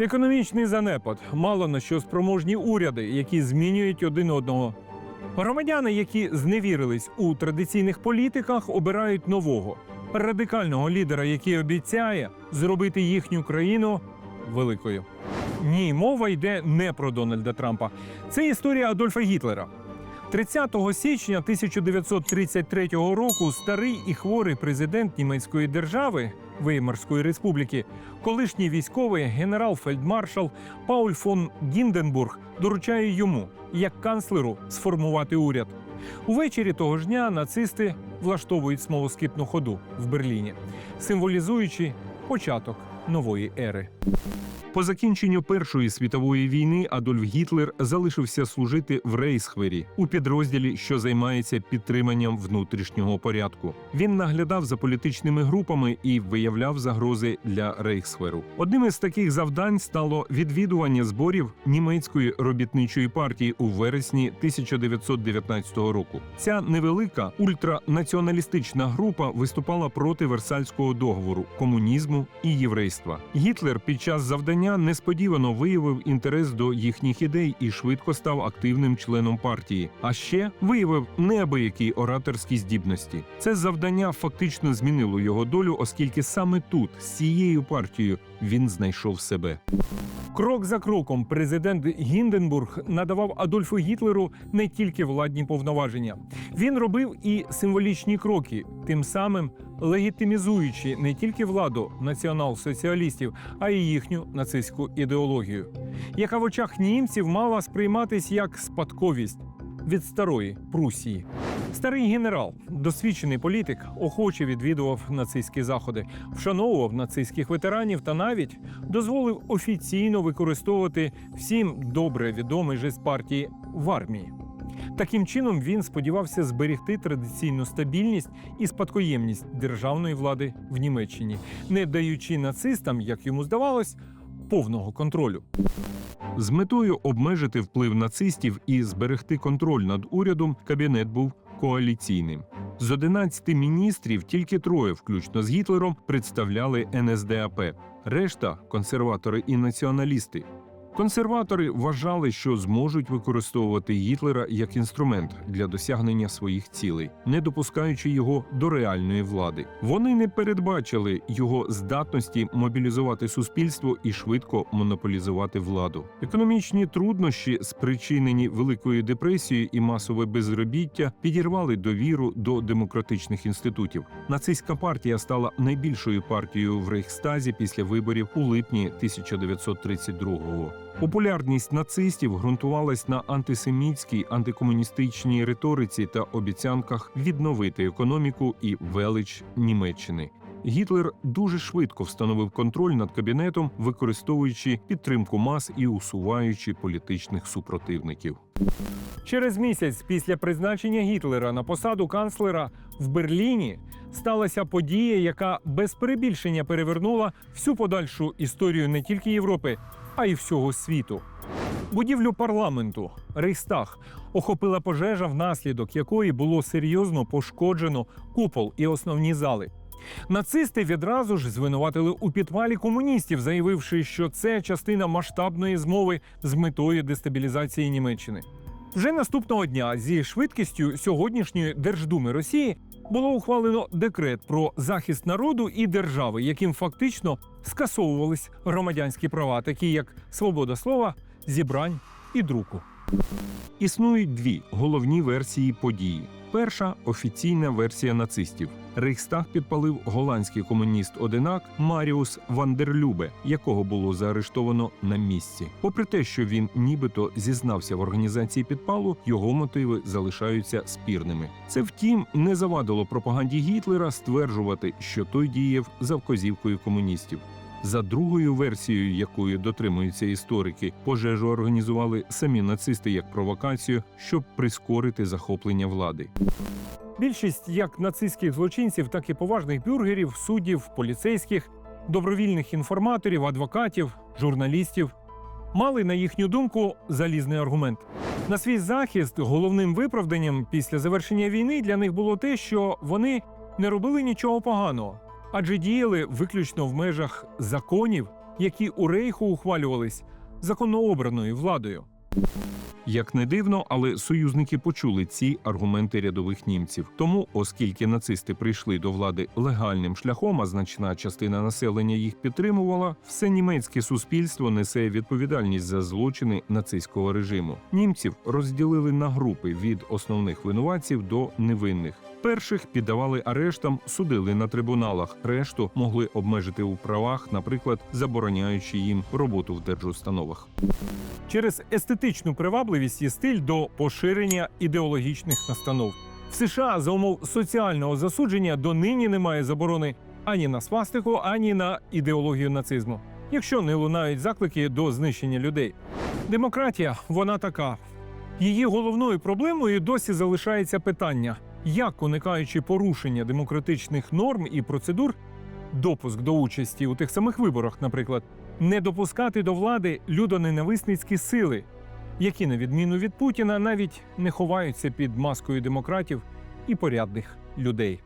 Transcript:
Економічний занепад, мало на що спроможні уряди, які змінюють один одного. Громадяни, які зневірились у традиційних політиках, обирають нового радикального лідера, який обіцяє зробити їхню країну великою. Ні, мова йде не про Дональда Трампа. Це історія Адольфа Гітлера. 30 січня 1933 року старий і хворий президент німецької держави Веймарської республіки, колишній військовий генерал-фельдмаршал Пауль фон Гінденбург доручає йому, як канцлеру, сформувати уряд. Увечері того ж дня нацисти влаштовують смолоскипну ходу в Берліні, символізуючи початок нової ери. По закінченню Першої світової війни Адольф Гітлер залишився служити в Рейсхвері у підрозділі, що займається підтриманням внутрішнього порядку. Він наглядав за політичними групами і виявляв загрози для Рейхсхверу. Одним із таких завдань стало відвідування зборів німецької робітничої партії у вересні 1919 року. Ця невелика ультранаціоналістична група виступала проти Версальського договору, комунізму і єврейства. Гітлер під час завдання несподівано виявив інтерес до їхніх ідей і швидко став активним членом партії. А ще виявив неабиякі ораторські здібності. Це завдання фактично змінило його долю, оскільки саме тут, з цією партією, він знайшов себе. Крок за кроком президент Гінденбург надавав Адольфу Гітлеру не тільки владні повноваження. Він робив і символічні кроки, тим самим легітимізуючи не тільки владу націонал-соціалістів, а й їхню нацистську ідеологію, яка в очах німців мала сприйматись як спадковість від старої Прусії. Старий генерал, досвідчений політик, охоче відвідував нацистські заходи, вшановував нацистських ветеранів та навіть дозволив офіційно використовувати всім добре відомий жест партії в армії. Таким чином він сподівався зберегти традиційну стабільність і спадкоємність державної влади в Німеччині, не даючи нацистам, як йому здавалось, повного контролю. З метою обмежити вплив нацистів і зберегти контроль над урядом, кабінет був коаліційним. З 11 міністрів тільки троє, включно з Гітлером, представляли НСДАП. Решта консерватори і націоналісти. Консерватори вважали, що зможуть використовувати Гітлера як інструмент для досягнення своїх цілей, не допускаючи його до реальної влади. Вони не передбачили його здатності мобілізувати суспільство і швидко монополізувати владу. Економічні труднощі, спричинені великою депресією і масове безробіття, підірвали довіру до демократичних інститутів. Нацистська партія стала найбільшою партією в Рейхстазі після виборів у липні 1932-го. Популярність нацистів ґрунтувалась на антисемітській, антикомуністичній риториці та обіцянках відновити економіку і велич Німеччини. Гітлер дуже швидко встановив контроль над кабінетом, використовуючи підтримку мас і усуваючи політичних супротивників. Через місяць після призначення Гітлера на посаду канцлера в Берліні сталася подія, яка без перебільшення перевернула всю подальшу історію не тільки Європи, а й всього світу. Будівлю парламенту Рейхстаг охопила пожежа, внаслідок якої було серйозно пошкоджено купол і основні зали. Нацисти відразу ж звинуватили у підпалі комуністів, заявивши, що це частина масштабної змови з метою дестабілізації Німеччини. Вже наступного дня зі швидкістю сьогоднішньої Держдуми Росії було ухвалено декрет про захист народу і держави, яким фактично скасовувались громадянські права, такі як свобода слова, зібрань і друку. Існують дві головні версії події. Перша офіційна версія нацистів. Рейхстаг підпалив голландський комуніст одинак Маріус Вандерлюбе, якого було заарештовано на місці. Попри те, що він нібито зізнався в організації підпалу, його мотиви залишаються спірними. Це втім не завадило пропаганді Гітлера стверджувати, що той діяв за вказівкою комуністів. За другою версією, якої дотримуються історики, пожежу організували самі нацисти як провокацію, щоб прискорити захоплення влади. Більшість як нацистських злочинців, так і поважних бюргерів, суддів, поліцейських, добровільних інформаторів, адвокатів, журналістів мали, на їхню думку, залізний аргумент. На свій захист головним виправданням після завершення війни для них було те, що вони не робили нічого поганого, адже діяли виключно в межах законів які у рейху ухвалювались законно обраною владою. Як не дивно, але союзники почули ці аргументи рядових німців. Тому, оскільки нацисти прийшли до влади легальним шляхом, а значна частина населення їх підтримувала, все німецьке суспільство несе відповідальність за злочини нацистського режиму. Німців розділили на групи від основних винуватців до невинних. Перших піддавали арештам, судили на трибуналах. Решту могли обмежити у правах, наприклад, забороняючи їм роботу в держустановах через естетичну привабливість і стиль до поширення ідеологічних настанов. В США за умов соціального засудження донині немає заборони ані на свастику, ані на ідеологію нацизму, якщо не лунають заклики до знищення людей. Демократія вона така. Її головною проблемою досі залишається питання, як уникаючи порушення демократичних норм і процедур, допуск до участі у тих самих виборах, наприклад, не допускати до влади людоненависницькі сили, які, на відміну від Путіна, навіть не ховаються під маскою демократів і порядних людей.